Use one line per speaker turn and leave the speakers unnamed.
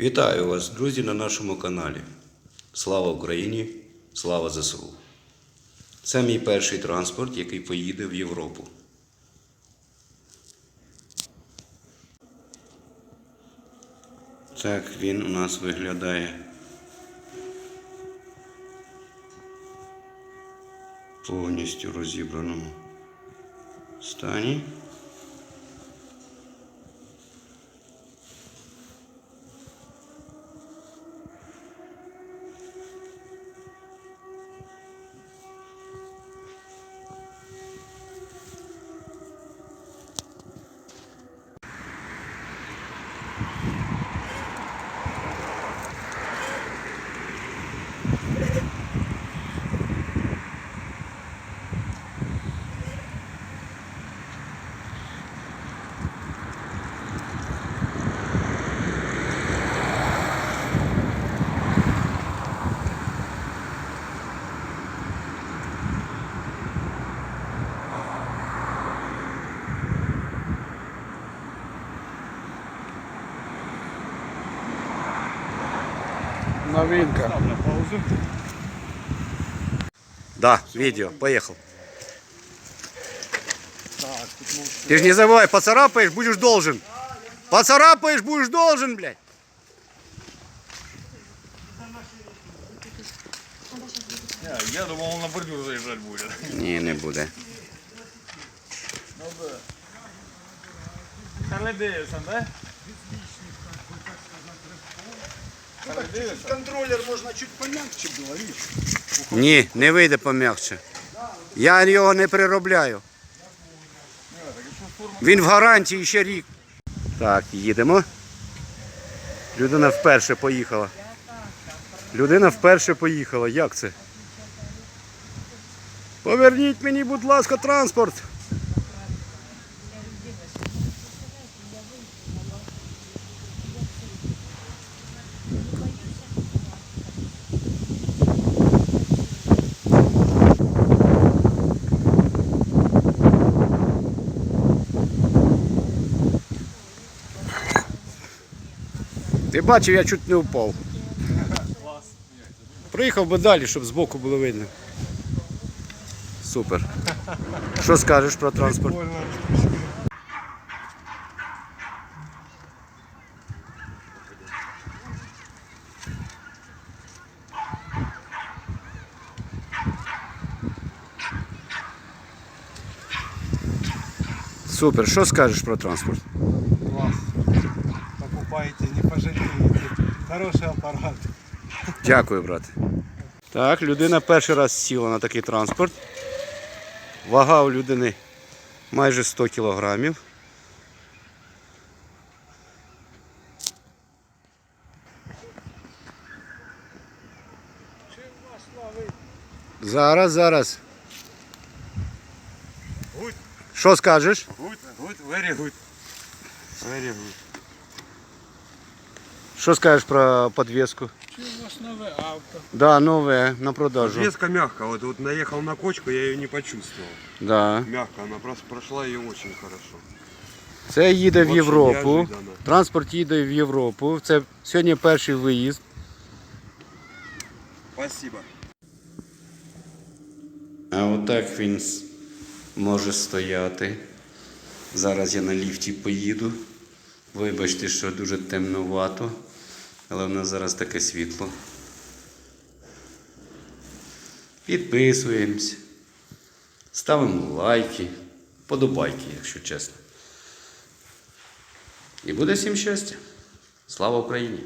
Вітаю вас, друзі, на нашому каналі. Слава Україні! Слава ЗСУ! Це мій перший транспорт, який поїде в Європу. Так він у нас виглядає. Повністю розібраному стані.
Новинка.
Да, видео, поехал.
Так, тут может...
Ты же не забывай, поцарапаешь, будешь должен. Поцарапаешь, будешь должен, блядь.
Не, я думал, он на бордюр заезжать будет.
Ні, не буде.
Ну да. Харли Дэвидсон,
Контроллер можно чуть помягче было, видишь?
Ні, не вийде пом'якше. Я його не переробляю. Він в гарантії ще рік. Так, їдемо. Людина вперше поїхала. Людина вперше поїхала. Як це? Поверніть мені, будь ласка, транспорт. Ти бачив, я чуть не впав. Приїхав би далі, щоб збоку було видно. Супер. Що скажеш про транспорт? Супер. Що скажеш про транспорт?
Класс. Покупайте, не пожалеете. Хороший аппарат.
Дякую, брате. Так, людина перший раз сіла на такий транспорт. Вага у людини майже 100 кілограмів. Зараз, зараз.
Good.
Що скажеш?
Good, good, very good. Very good.
Що скажеш про подвеску?
У вас новое авто?
Да, нове на продажу.
Подвеска мягкая. Вот, вот наехал на кочку, я ее не почувствовал.
Да.
Мягко, она просто прошла ее очень хорошо.
Це їде в Європу.
неожиданно.
Транспорт їде в Європу. Це сьогодні перший виїзд.
Спасибо.
А отак він може стояти. Зараз я на ліфті поїду. Вибачте, що дуже темновато, але в нас зараз таке світло. Підписуємось, ставимо лайки, подобайки, якщо чесно. І буде всім щастя. Слава Україні!